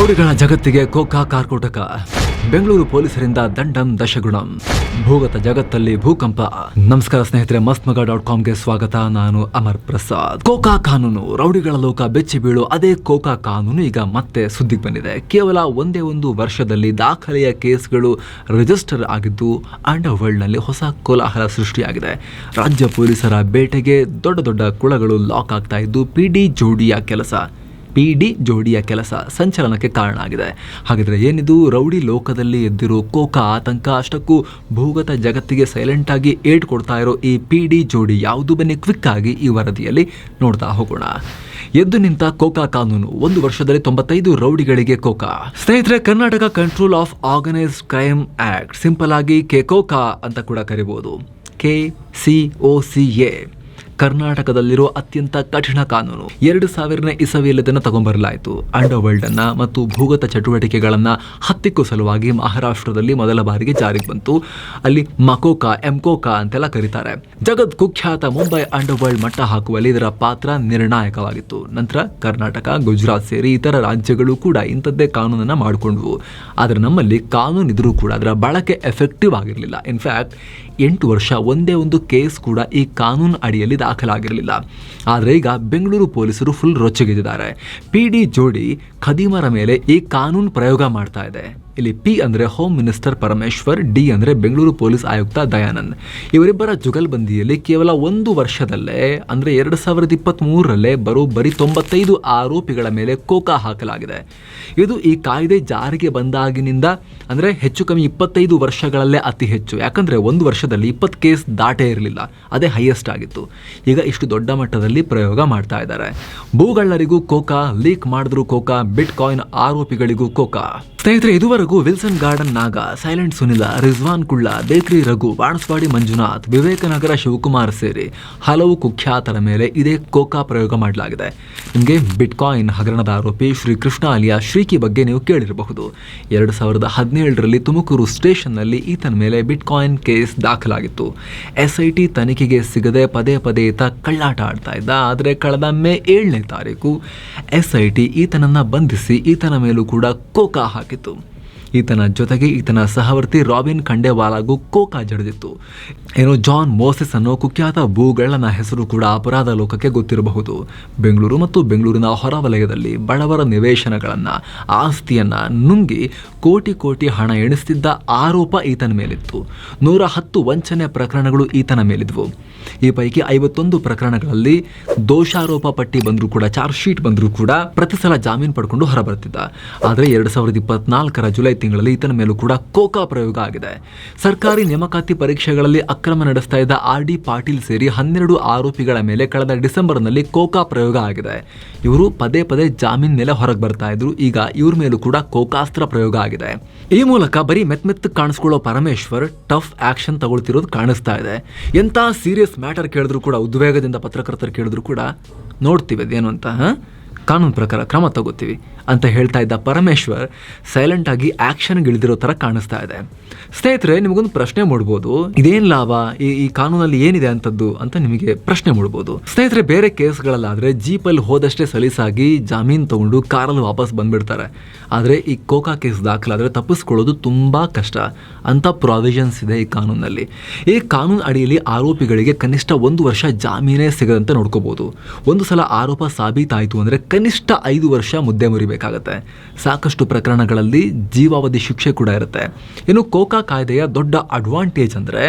ರೌಡಿಗಳ ಜಗತ್ತಿಗೆ ಕೋಕಾ ಕಾರ್ಕೋಟಕ. ಬೆಂಗಳೂರು ಪೊಲೀಸರಿಂದ ದಂಡಂ ದಶಗುಣಂ. ಭೂಗತ ಜಗತ್ತಲ್ಲಿ ಭೂಕಂಪ. ನಮಸ್ಕಾರ ಸ್ನೇಹಿತರೆ ಮಸ್ತ್ ಮಗ ಡಾಟ್ ಕಾಮ್ಗೆ ಸ್ವಾಗತ. ನಾನು ಅಮರ್ ಪ್ರಸಾದ್. ಕೋಕಾ ಕಾನೂನು. ರೌಡಿಗಳ ಲೋಕ ಬೆಚ್ಚಿ ಬೀಳು. ಅದೇ ಕೋಕಾ ಕಾನೂನು ಈಗ ಮತ್ತೆ ಸುದ್ದಿಗೆ ಬಂದಿದೆ. ಕೇವಲ ಒಂದೇ ಒಂದು ವರ್ಷದಲ್ಲಿ ದಾಖಲೆಯ ಕೇಸ್ಗಳು ರಿಜಿಸ್ಟರ್ ಆಗಿದ್ದು ಅಂಡರ್ ವರ್ಲ್ಡ್ನಲ್ಲಿ ಹೊಸ ಕೋಲಾಹಲ ಸೃಷ್ಟಿಯಾಗಿದೆ. ರಾಜ್ಯ ಪೊಲೀಸರ ಬೇಟೆಗೆ ದೊಡ್ಡ ದೊಡ್ಡ ಕುಳಗಳು ಲಾಕ್ ಆಗ್ತಾ ಇದ್ದು ಪಿಡಿ ಜೋಡಿಯ ಕೆಲಸ. ಪಿ ಡಿ ಜೋಡಿಯ ಕೆಲಸ ಸಂಚಲನಕ್ಕೆ ಕಾರಣ ಆಗಿದೆ ಹಾಗಿದ್ರೆ ಏನಿದು? ರೌಡಿ ಲೋಕದಲ್ಲಿ ಎದ್ದಿರೋ ಕೋಕಾ ಆತಂಕ ಅಷ್ಟಕ್ಕೂ ಭೂಗತ ಜಗತ್ತಿಗೆ ಸೈಲೆಂಟ್ ಆಗಿ ಏಟ್ ಕೊಡ್ತಾ ಇರೋ ಈ ಪಿ ಡಿ ಜೋಡಿ ಯಾವುದು ಬನ್ನಿ ಕ್ವಿಕ್ ಆಗಿ ಈ ವರದಿಯಲ್ಲಿ ನೋಡ್ತಾ ಹೋಗೋಣ. ಎದ್ದು ನಿಂತ ಕೋಕಾ ಕಾನೂನು. ಒಂದು ವರ್ಷದಲ್ಲಿ ತೊಂಬತ್ತೈದು ರೌಡಿಗಳಿಗೆ ಕೋಕಾ ಸ್ನೇಹಿತರೆ, Karnataka control of organised crime act simple ಆಗಿ ಕೆ ಕೋಕಾ ಅಂತ ಕೂಡ ಕರಿಬಹುದು K C O C A. ಕರ್ನಾಟಕದಲ್ಲಿರೋ ಅತ್ಯಂತ ಕಠಿಣ ಕಾನೂನು. ಎರಡು ಸಾವಿರನೇ ಇಸವಿಯಲ್ಲಿ ಇದನ್ನು ತಗೊಂಡ್ಬರಲಾಯಿತು ಅಂಡರ್ ವರ್ಲ್ಡ್ ಅನ್ನ ಮತ್ತು ಭೂಗತ ಚಟುವಟಿಕೆಗಳನ್ನ ಹತ್ತಿಕ್ಕೂ ಸಲುವಾಗಿ ಮಹಾರಾಷ್ಟ್ರದಲ್ಲಿ ಮೊದಲ ಬಾರಿಗೆ ಜಾರಿಗೆ ಬಂತು. ಅಲ್ಲಿ ಮಕೋಕಾ, ಎಂಕೋಕಾ ಅಂತೆಲ್ಲ ಕರೀತಾರೆ. ಜಗತ್ ಕುಖ್ಯಾತ ಮುಂಬೈ ಅಂಡರ್ ವರ್ಲ್ಡ್ ಮಟ್ಟ ಹಾಕುವಲ್ಲಿ ಇದರ ಪಾತ್ರ ನಿರ್ಣಾಯಕವಾಗಿತ್ತು. ನಂತರ ಕರ್ನಾಟಕ, ಗುಜರಾತ್ ಸೇರಿ ಇತರ ರಾಜ್ಯಗಳು ಕೂಡ ಇಂಥದ್ದೇ ಕಾನೂನನ್ನ ಮಾಡಿಕೊಂಡ್ವು. ಆದರೆ ನಮ್ಮಲ್ಲಿ ಕಾನೂನು ಇದ್ರೂ ಕೂಡ ಅದರ ಬಳಕೆ ಎಫೆಕ್ಟಿವ್ ಆಗಿರಲಿಲ್ಲ. ಇನ್ಫ್ಯಾಕ್ಟ್ ಎಂಟು ವರ್ಷ ಒಂದೇ ಒಂದು ಕೇಸ್ ಕೂಡ ಈ ಕಾನೂನು ಅಡಿಯಲ್ಲಿ ದಾಖಲಾಗಿರಲಿಲ್ಲ. ಆದರೆ ಈಗ ಬೆಂಗಳೂರು ಪೊಲೀಸರು ಫುಲ್ ರೊಚ್ಚಿಗೆದ್ದಿದ್ದಾರೆ. ಪಿ ಡಿ ಜೋಡಿ ಖದೀಮರ ಮೇಲೆ ಈ ಕಾನೂನು ಪ್ರಯೋಗ ಮಾಡ್ತಾ ಇದೆ. ಇಲ್ಲಿ ಪಿ ಅಂದ್ರೆ ಹೋಮ್ ಮಿನಿಸ್ಟರ್ ಪರಮೇಶ್ವರ್ ಡಿ ಅಂದ್ರೆ ಬೆಂಗಳೂರು ಪೊಲೀಸ್ ಆಯುಕ್ತ ದಯಾನಂದ್ ಇವರಿಬ್ಬರ ಜುಗಲ್ಬಂದಿಯಲ್ಲಿ ಕೇವಲ ಒಂದು ವರ್ಷದಲ್ಲೇ, ಅಂದ್ರೆ ಎರಡು ಸಾವಿರದ ಇಪ್ಪತ್ತ್ ಮೂರರಲ್ಲೇ ಬರೋಬ್ಬರಿ ತೊಂಬತ್ತೈದು ಆರೋಪಿಗಳ ಮೇಲೆ ಕೋಕಾ ಹಾಕಲಾಗಿದೆ. ಇದು ಈ ಕಾಯ್ದೆ ಜಾರಿಗೆ ಬಂದಾಗಿನಿಂದ ಅಂದ್ರೆ ಹೆಚ್ಚು ಕಮ್ಮಿ ಇಪ್ಪತ್ತೈದು ವರ್ಷಗಳಲ್ಲೇ ಅತಿ ಹೆಚ್ಚು. ಯಾಕಂದ್ರೆ ಒಂದು ವರ್ಷದಲ್ಲಿ ಇಪ್ಪತ್ತು ಕೇಸ್ ದಾಟೇ ಇರಲಿಲ್ಲ. ಅದೇ ಹೈಯೆಸ್ಟ್ ಆಗಿತ್ತು. ಈಗ ಇಷ್ಟು ದೊಡ್ಡ ಮಟ್ಟದಲ್ಲಿ ಪ್ರಯೋಗ ಮಾಡ್ತಾ ಇದ್ದಾರೆ. ಭೂಗಳ್ಳರಿಗೂ ಕೋಕಾ ಲೀಕ್ ಮಾಡಿದ್ರು ಕೋಕಾ ಬಿಟ್ ಕಾಯಿನ್ ಆರೋಪಿಗಳಿಗೂ ಕೋಕಾ. ಸ್ನೇಹಿತರೆ, ಇದುವರೆಗೂ Wilson Garden Naga silent Sunila, Rizwan Kulla, bakery Raghu, Banaswadi Manjunath, Vivek Nagar Shivakumar ಸೇರಿ ಹಲವು ಕುಖ್ಯಾತರ ಮೇಲೆ ಇದೇ ಕೋಕಾ ಪ್ರಯೋಗ ಮಾಡಲಾಗಿದೆ. ನಿಮಗೆ ಬಿಟ್ಕಾಯಿನ್ ಹಗರಣದ ಆರೋಪಿ ಶ್ರೀ ಕೃಷ್ಣ ಅಲಿಯಾ ಶ್ರೀಕಿ ಬಗ್ಗೆ ನೀವು ಕೇಳಿರಬಹುದು. ಎರಡು ಸಾವಿರದ ಹದಿನೇಳರಲ್ಲಿ ತುಮಕೂರು ಸ್ಟೇಷನ್ನಲ್ಲಿ ಈತನ ಮೇಲೆ ಬಿಟ್ಕಾಯಿನ್ ಕೇಸ್ ದಾಖಲಾಗಿತ್ತು. ಎಸ್ ಐ ಟಿ ತನಿಖೆಗೆ ಸಿಗದೆ ಪದೇ ಪದೇ ಈತ ಕಳ್ಳಾಟ ಆಡ್ತಾ ಇದ್ದ. ಆದರೆ ಕಳೆದ ಮೇ ಏಳನೇ ತಾರೀಕು ಎಸ್ ಐ ಈತನನ್ನ ಬಂಧಿಸಿ ಈತನ ಮೇಲೂ ಕೂಡ ಕೋಕಾ ಹಾಕಿತ್ತು. ಈತನ ಜೊತೆಗೆ ಈತನ ಸಹವರ್ತಿ ರಾಬಿನ್ ಖಂಡೇವಾಲಾಗೂ ಕೋಕಾ ಜಡಿದಿತ್ತು. ಏನು ಜಾನ್ ಮೋಸೆಸ್ ಅನ್ನೋ ಕುಖ್ಯಾತ ಭೂಗಳ್ಳನ ಹೆಸರು ಕೂಡ ಅಪರಾಧ ಲೋಕಕ್ಕೆ ಗೊತ್ತಿರಬಹುದು. ಬೆಂಗಳೂರು ಮತ್ತು ಬೆಂಗಳೂರಿನ ಹೊರವಲಯದಲ್ಲಿ ಬಡವರ ನಿವೇಶನಗಳನ್ನು, ಆಸ್ತಿಯನ್ನ ನುಂಗಿ ಕೋಟಿ ಕೋಟಿ ಹಣ ಎಣಿಸ್ತಿದ್ದ ಆರೋಪ ಈತನ ಮೇಲಿತ್ತು. ನೂರ ಹತ್ತು ವಂಚನೆ ಪ್ರಕರಣಗಳು ಈತನ ಮೇಲಿದ್ವು. ಈ ಪೈಕಿ ಐವತ್ತೊಂದು ಪ್ರಕರಣಗಳಲ್ಲಿ ದೋಷಾರೋಪ ಪಟ್ಟಿ ಬಂದರೂ ಕೂಡ, ಚಾರ್ಜ್ ಶೀಟ್ ಬಂದರೂ ಕೂಡ ಪ್ರತಿ ಸಲ ಜಾಮೀನು ಪಡ್ಕೊಂಡು ಹೊರಬರ್ತಿದ್ದ ಆದರೆ ಎರಡು ಸಾವಿರದ ಇಪ್ಪತ್ನಾಲ್ಕರ ಜುಲೈ ತಿಂಗಳಲ್ಲಿ ಈತನ ಮೇಲೂ ಕೂಡ ಕೋಕಾ ಪ್ರಯೋಗ ಆಗಿದೆ. ಸರ್ಕಾರಿ ನೇಮಕಾತಿ ಪರೀಕ್ಷೆಗಳಲ್ಲಿ ಅಕ್ರಮ ನಡೆಸ್ತಾ ಇದ್ದ ಆರ್ ಡಿ ಪಾಟೀಲ್ ಸೇರಿ ಹನ್ನೆರಡು ಆರೋಪಿಗಳ ಮೇಲೆ ಕಳೆದ ಡಿಸೆಂಬರ್ನಲ್ಲಿ ಕೋಕಾ ಪ್ರಯೋಗ ಆಗಿದೆ. ಇವರು ಪದೇ ಪದೇ ಜಾಮೀನ್ ಮೇಲೆ ಹೊರಗೆ ಬರ್ತಾ ಇದ್ರು. ಈಗ ಇವ್ರ ಮೇಲೂ ಕೂಡ ಕೋಕಾಸ್ತ್ರ ಪ್ರಯೋಗ ಆಗಿದೆ. ಈ ಮೂಲಕ ಬರೀ ಮೆತ್ ಮೆತ್ ಕಾಣಿಸ್ಕೊಳ್ಳೋ ಪರಮೇಶ್ವರ್ ಟಫ್ ಆಕ್ಷನ್ ತಗೊಳ್ತಿರೋದು ಕಾಣಿಸ್ತಾ ಇದೆ. ಎಂಥ ಸೀರಿಯಸ್ ಮ್ಯಾಟರ್ ಕೇಳಿದ್ರು ಕೂಡ, ಉದ್ವೇಗದಿಂದ ಪತ್ರಕರ್ತರು ಕೇಳಿದ್ರು ಕೂಡ ನೋಡ್ತೀವಿ ಅದೇನು ಅಂತ ಕಾನೂನು ಪ್ರಕಾರ ಕ್ರಮ ತಗೋತೀವಿ ಅಂತ ಹೇಳ್ತಾ ಇದ್ದ ಪರಮೇಶ್ವರ್ ಸೈಲೆಂಟಾಗಿ ಇಳಿದಿರೋ ಥರ ಕಾಣಿಸ್ತಾ ಇದೆ. ಸ್ನೇಹಿತರೆ, ನಿಮಗೊಂದು ಪ್ರಶ್ನೆ ಮೂಡ್ಬೋದು. ಇದೇನು ಲಾಭ? ಈ ಈ ಕಾನೂನಲ್ಲಿ ಏನಿದೆ ಅಂಥದ್ದು ಅಂತ ನಿಮಗೆ ಪ್ರಶ್ನೆ ಮೂಡ್ಬೋದು. ಸ್ನೇಹಿತರೆ, ಬೇರೆ ಕೇಸ್ಗಳಲ್ಲಾದರೆ ಜೀಪಲ್ಲಿ ಹೋದಷ್ಟೇ ಸಲೀಸಾಗಿ ಜಾಮೀನು ತಗೊಂಡು ಕಾರಲ್ಲಿ ವಾಪಸ್ ಬಂದ್ಬಿಡ್ತಾರೆ. ಆದರೆ ಈ ಕೋಕಾ ಕೇಸ್ ದಾಖಲಾದರೆ ತಪ್ಪಿಸ್ಕೊಳ್ಳೋದು ತುಂಬ ಕಷ್ಟ. ಅಂತ ಪ್ರಾವಿಷನ್ಸ್ ಇದೆ ಈ ಕಾನೂನಲ್ಲಿ. ಈ ಕಾನೂನು ಅಡಿಯಲ್ಲಿ ಆರೋಪಿಗಳಿಗೆ ಕನಿಷ್ಠ ಒಂದು ವರ್ಷ ಜಾಮೀನೇ ಸಿಗದಂತೆ ನೋಡ್ಕೋಬೋದು. ಒಂದು ಸಲ ಆರೋಪ ಸಾಬೀತಾಯಿತು ಅಂದರೆ ಕನಿಷ್ಠ ಐದು ವರ್ಷ ಮುದ್ದೆ ಮುರಿಬೇಕಾಗತ್ತೆ. ಸಾಕಷ್ಟು ಪ್ರಕರಣಗಳಲ್ಲಿ ಜೀವಾವಧಿ ಶಿಕ್ಷೆ ಕೂಡ ಇರುತ್ತೆ. ಇನ್ನು ಕೋಕಾ ಕಾಯ್ದೆಯ ದೊಡ್ಡ ಅಡ್ವಾಂಟೇಜ್ ಅಂದರೆ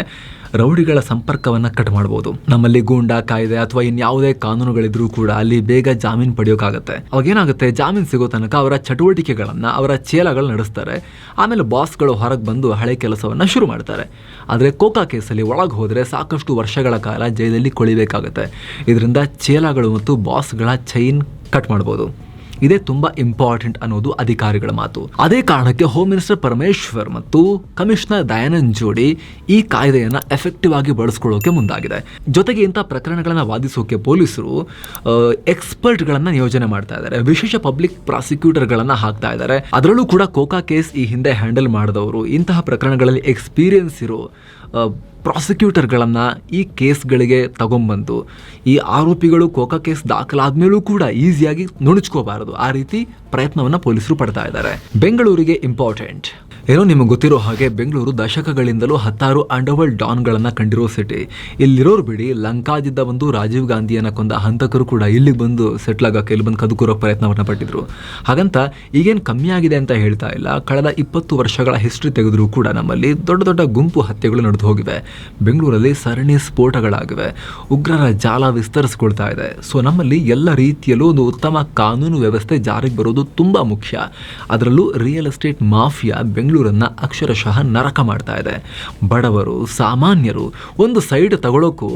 ರೌಡಿಗಳ ಸಂಪರ್ಕವನ್ನು ಕಟ್ ಮಾಡಬಹುದು ನಮ್ಮಲ್ಲಿ ಗೂಂಡಾ, ಕಾಯ್ದೆ ಅಥವಾ ಇನ್ಯಾವುದೇ ಕಾನೂನುಗಳಿದ್ರೂ ಕೂಡ ಅಲ್ಲಿ ಬೇಗ ಜಾಮೀನು ಪಡೆಯೋಕ್ಕಾಗತ್ತೆ ಏನಾಗುತ್ತೆ ಜಾಮೀನು ಸಿಗೋ ತನಕ ಅವರ ಚಟುವಟಿಕೆಗಳನ್ನು, ಅವರ ಚೇಲಗಳು ನಡೆಸ್ತಾರೆ. ಆಮೇಲೆ ಬಾಸ್ಗಳು ಹೊರಗೆ ಬಂದು ಹಳೆ ಕೆಲಸವನ್ನ ಶುರು ಮಾಡ್ತಾರೆ. ಆದರೆ ಕೋಕಾ ಕೇಸಲ್ಲಿ ಒಳಗೆ ಹೋದರೆ ಸಾಕಷ್ಟು ವರ್ಷಗಳ ಕಾಲ ಜೈಲಲ್ಲಿ ಕೊಳಿಬೇಕಾಗತ್ತೆ. ಇದರಿಂದ ಚೇಲಗಳು ಮತ್ತು ಬಾಸ್ಗಳ ಚೈನ್ ಕಟ್ ಮಾಡ್ಬೋದು. ಇದೇ ತುಂಬಾ ಇಂಪಾರ್ಟೆಂಟ್ ಅನ್ನೋದು ಅಧಿಕಾರಿಗಳ ಮಾತು. ಅದೇ ಕಾರಣಕ್ಕೆ ಹೋಮ್ ಮಿನಿಸ್ಟರ್ ಪರಮೇಶ್ವರ್ ಮತ್ತು ಕಮಿಷನರ್ ದಯಾನಂದ್ ಜೋಡಿ ಈ ಕಾಯ್ದೆಯನ್ನ ಎಫೆಕ್ಟಿವ್ ಆಗಿ ಬಳಸ್ಕೊಳ್ಳೋಕೆ ಮುಂದಾಗಿದೆ. ಜೊತೆಗೆ ಇಂಥ ಪ್ರಕರಣಗಳನ್ನ ವಾದಿಸೋಕೆ ಪೊಲೀಸರು ಎಕ್ಸ್ಪರ್ಟ್ಗಳನ್ನ ನಿಯೋಜನೆ ಮಾಡ್ತಾ ಇದ್ದಾರೆ. ವಿಶೇಷ ಪಬ್ಲಿಕ್ ಪ್ರಾಸಿಕ್ಯೂಟರ್ಗಳನ್ನ ಹಾಕ್ತಾ ಇದ್ದಾರೆ. ಅದರಲ್ಲೂ ಕೂಡ ಕೋಕಾ ಕೇಸ್ ಈ ಹಿಂದೆ ಹ್ಯಾಂಡಲ್ ಮಾಡಿದವರು. ಇಂತಹ ಪ್ರಕರಣಗಳಲ್ಲಿ ಎಕ್ಸ್ಪೀರಿಯನ್ಸ್ ಇರೋ ಪ್ರಾಸಿಕ್ಯೂಟರ್ಗಳನ್ನು ಈ ಕೇಸ್ಗಳಿಗೆ ತಗೊಂಬಂದು, ಈ ಆರೋಪಿಗಳು ಕೋಕಾ ಕೇಸ್ ದಾಖಲಾದ್ಮೇಲೂ ಕೂಡ ಈಸಿಯಾಗಿ ನುಣುಚ್ಕೋಬಾರದು. ಆ ರೀತಿ ಪ್ರಯತ್ನವನ್ನು ಪೊಲೀಸರು ಪಡ್ತಾ ಇದ್ದಾರೆ. ಬೆಂಗಳೂರಿಗೆ ಇಂಪಾರ್ಟೆಂಟ್. ಏನೋ ನಿಮಗೆ ಗೊತ್ತಿರೋ ಹಾಗೆ ಬೆಂಗಳೂರು ದಶಕಗಳಿಂದಲೂ ಹತ್ತಾರು ಅಂಡರ್ವರ್ಲ್ಡ್ ಡಾನ್ಗಳನ್ನು ಕಂಡಿರೋ ಸಿಟಿ. ಇಲ್ಲಿರೋರು ಬಿಡಿ, ಲಂಕಾದಿಂದ ಬಂದು ರಾಜೀವ್ ಗಾಂಧಿಯನ್ನು ಕೊಂದ ಹಂತಕರು ಕೂಡ ಇಲ್ಲಿಗೆ ಬಂದು ಸೆಟ್ಲ್ ಆಗೋಕ್ಕೆ ಇಲ್ಲಿ ಬಂದು ಕದುಕುರೋ ಪ್ರಯತ್ನವನ್ನು ಪಟ್ಟಿದ್ರು. ಹಾಗಂತ ಈಗೇನು ಕಮ್ಮಿ ಆಗಿದೆ ಅಂತ ಹೇಳ್ತಾ ಇಲ್ಲ. ಕಳೆದ ಇಪ್ಪತ್ತು ವರ್ಷಗಳ ಹಿಸ್ಟ್ರಿ ತೆಗೆದರೂ ಕೂಡ ನಮ್ಮಲ್ಲಿ ದೊಡ್ಡ ದೊಡ್ಡ ಗುಂಪು ಹತ್ಯೆಗಳು ನಡೆದು ಹೋಗಿವೆ. ಬೆಂಗಳೂರಲ್ಲಿ ಸರಣಿ ಸ್ಫೋಟಗಳಾಗಿವೆ. ಉಗ್ರರ ಜಾಲ ವಿಸ್ತರಿಸ್ಕೊಳ್ತಾ ಇದೆ. ಸೊ ನಮ್ಮಲ್ಲಿ ಎಲ್ಲ ರೀತಿಯಲ್ಲೂ ಒಂದು ಉತ್ತಮ ಕಾನೂನು ವ್ಯವಸ್ಥೆ ಜಾರಿಗೆ ಬರೋದು ತುಂಬ ಮುಖ್ಯ. ಅದರಲ್ಲೂ ರಿಯಲ್ ಎಸ್ಟೇಟ್ ಮಾಫಿಯಾ ಬೆಂಗಳೂರನ್ನ ಅಕ್ಷರಶಃ ನರಕ ಮಾಡ್ತಾ ಇದೆ. ಬಡವರು, ಸಾಮಾನ್ಯರು ಒಂದು ಸೈಡ್ ತಗೊಳ್ಳೋಕ್ಕೂ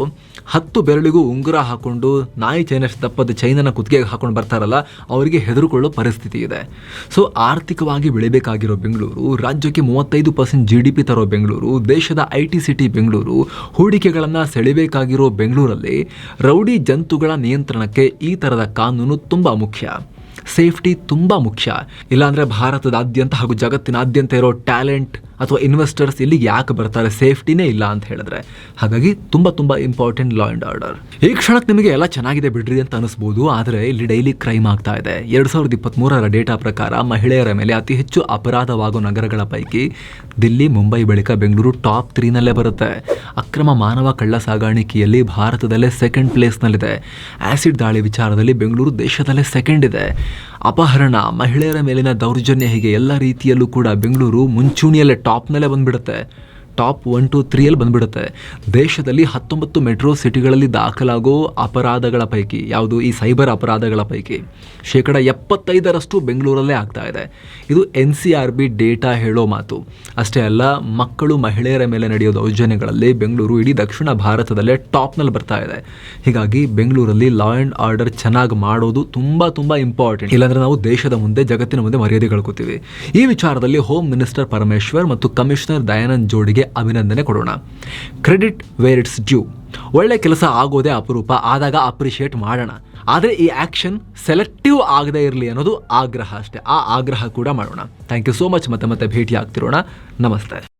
ಹತ್ತು ಬೆರಳಿಗೂ ಉಂಗುರ ಹಾಕೊಂಡು, ನಾಯಿ ಚೈನಷ್ಟು ದಪ್ಪದ ಚೈನನ್ನು ಕುತ್ತಿಗೆಗೆ ಹಾಕೊಂಡು ಬರ್ತಾರಲ್ಲ, ಅವರಿಗೆ ಹೆದರುಕೊಳ್ಳೋ ಪರಿಸ್ಥಿತಿ ಇದೆ. ಸೊ ಆರ್ಥಿಕವಾಗಿ ಬೆಳಿಬೇಕಾಗಿರೋ ಬೆಂಗಳೂರು, ರಾಜ್ಯಕ್ಕೆ ಮೂವತ್ತೈದು ಪರ್ಸೆಂಟ್ ಜಿ ಡಿ ಪಿ ತರೋ ಬೆಂಗಳೂರು, ದೇಶದ ಐ ಟಿ ಸಿಟಿ ಬೆಂಗಳೂರು, ಹೂಡಿಕೆಗಳನ್ನು ಸೆಳಿಬೇಕಾಗಿರೋ ಬೆಂಗಳೂರಲ್ಲಿ ರೌಡಿ ಜಂತುಗಳ ನಿಯಂತ್ರಣಕ್ಕೆ ಈ ಥರದ ಕಾನೂನು ತುಂಬ ಮುಖ್ಯ. ಸೇಫ್ಟಿ ತುಂಬ ಮುಖ್ಯ. ಇಲ್ಲಾಂದರೆ ಭಾರತದಾದ್ಯಂತ ಹಾಗೂ ಜಗತ್ತಿನಾದ್ಯಂತ ಇರೋ ಟ್ಯಾಲೆಂಟ್ ಅಥವಾ ಇನ್ವೆಸ್ಟರ್ಸ್ ಇಲ್ಲಿಗೆ ಯಾಕೆ ಬರ್ತಾರೆ? ಸೇಫ್ಟಿನೇ ಇಲ್ಲ ಅಂತ ಹೇಳಿದ್ರೆ. ಹಾಗಾಗಿ ತುಂಬ ತುಂಬ ಇಂಪಾರ್ಟೆಂಟ್ ಲಾ ಆ್ಯಂಡ್ ಆರ್ಡರ್ ಈ ಕ್ಷಣಕ್ಕೆ ನಿಮಗೆ ಎಲ್ಲ ಚೆನ್ನಾಗಿದೆ ಬಿಡ್ರಿ ಅಂತ ಅನಿಸ್ಬೋದು, ಆದರೆ ಇಲ್ಲಿ ಡೈಲಿ ಕ್ರೈಮ್ ಆಗ್ತಾ ಇದೆ. ಎರಡು ಸಾವಿರದ ಇಪ್ಪತ್ತ್ಮೂರರ ಡೇಟಾ ಪ್ರಕಾರ ಮಹಿಳೆಯರ ಮೇಲೆ ಅತಿ ಹೆಚ್ಚು ಅಪರಾಧವಾಗುವ ನಗರಗಳ ಪೈಕಿ ದಿಲ್ಲಿ, ಮುಂಬೈ ಬಳಿಕ ಬೆಂಗಳೂರು ಟಾಪ್ ತ್ರೀನಲ್ಲೇ ಬರುತ್ತೆ. ಅಕ್ರಮ ಮಾನವ ಕಳ್ಳ ಸಾಗಾಣಿಕೆಯಲ್ಲಿ ಭಾರತದಲ್ಲೇ ಸೆಕೆಂಡ್ ಪ್ಲೇಸ್ನಲ್ಲಿದೆ ಆ್ಯಸಿಡ್ ದಾಳಿ ವಿಚಾರದಲ್ಲಿ ಬೆಂಗಳೂರು ದೇಶದಲ್ಲೇ ಸೆಕೆಂಡ್ ಇದೆ. ಅಪಹರಣ ಮಹಿಳೆಯರ ಮೇಲಿನ ದೌರ್ಜನ್ಯ ಹೀಗೆ ಎಲ್ಲ ರೀತಿಯಲ್ಲೂ ಕೂಡ ಬೆಂಗಳೂರು ಮುಂಚೂಣಿಯಲ್ಲೇ ಟಾಪ್ನಲ್ಲೇ ಬಂದ್ಬಿಡುತ್ತೆ. ಟಾಪ್ ಒನ್, ಟು, ತ್ರೀಯಲ್ಲಿ ಬಂದ್ಬಿಡುತ್ತೆ. ದೇಶದಲ್ಲಿ ಹತ್ತೊಂಬತ್ತು ಮೆಟ್ರೋ ಸಿಟಿಗಳಲ್ಲಿ ದಾಖಲಾಗೋ ಅಪರಾಧಗಳ ಪೈಕಿ, ಯಾವುದು ಈ ಸೈಬರ್ ಅಪರಾಧಗಳ ಪೈಕಿ, ಶೇಕಡ ಎಪ್ಪತ್ತೈದರಷ್ಟು ಬೆಂಗಳೂರಲ್ಲೇ ಆಗ್ತಾ ಇದೆ. ಇದು N C R B data ಹೇಳೋ ಮಾತು. ಅಷ್ಟೇ ಅಲ್ಲ, ಮಕ್ಕಳು ಮಹಿಳೆಯರ ಮೇಲೆ ನಡೆಯೋ ದೌರ್ಜನ್ಯಗಳಲ್ಲಿ ಬೆಂಗಳೂರು ಇಡೀ ದಕ್ಷಿಣ ಭಾರತದಲ್ಲೇ ಟಾಪ್ನಲ್ಲಿ ಬರ್ತಾ ಇದೆ. ಹೀಗಾಗಿ ಬೆಂಗಳೂರಲ್ಲಿ ಲಾ ಆ್ಯಂಡ್ ಆರ್ಡರ್ ಚೆನ್ನಾಗಿ ಮಾಡೋದು ತುಂಬ ತುಂಬ ಇಂಪಾರ್ಟೆಂಟ್. ಇಲ್ಲಾಂದರೆ ನಾವು ದೇಶದ ಮುಂದೆ, ಜಗತ್ತಿನ ಮುಂದೆ ಮರ್ಯಾದೆ ಕಳ್ಕೊತೀವಿ. ಈ ವಿಚಾರದಲ್ಲಿ ಹೋಮ್ ಮಿನಿಸ್ಟರ್ ಪರಮೇಶ್ವರ್ ಮತ್ತು ಕಮಿಷನರ್ ದಯಾನಂದ್ ಜೋಡಿಗೆ ಅಭಿನಂದನೆ ಕೊಡೋಣ. ಕ್ರೆಡಿಟ್ ವೇರ್ ಇಟ್ಸ್ ಡ್ಯೂ ಒಳ್ಳೆ ಕೆಲಸ ಆಗೋದೇ ಅಪರೂಪ, ಆದಾಗ ಅಪ್ರಿಷಿಯೇಟ್ ಮಾಡೋಣ. ಆದರೆ ಈ ಆ್ಯಕ್ಷನ್ ಸೆಲೆಕ್ಟಿವ್ ಆಗದೇ ಇರಲಿ ಅನ್ನೋದು ಆಗ್ರಹ ಅಷ್ಟೇ. ಆ ಆಗ್ರಹ ಕೂಡ ಮಾಡೋಣ. ಥ್ಯಾಂಕ್ ಯು ಸೋ ಮಚ್ ಮತ್ತೆ ಮತ್ತೆ ಭೇಟಿ ಆಗ್ತಿರೋಣ ನಮಸ್ತೆ.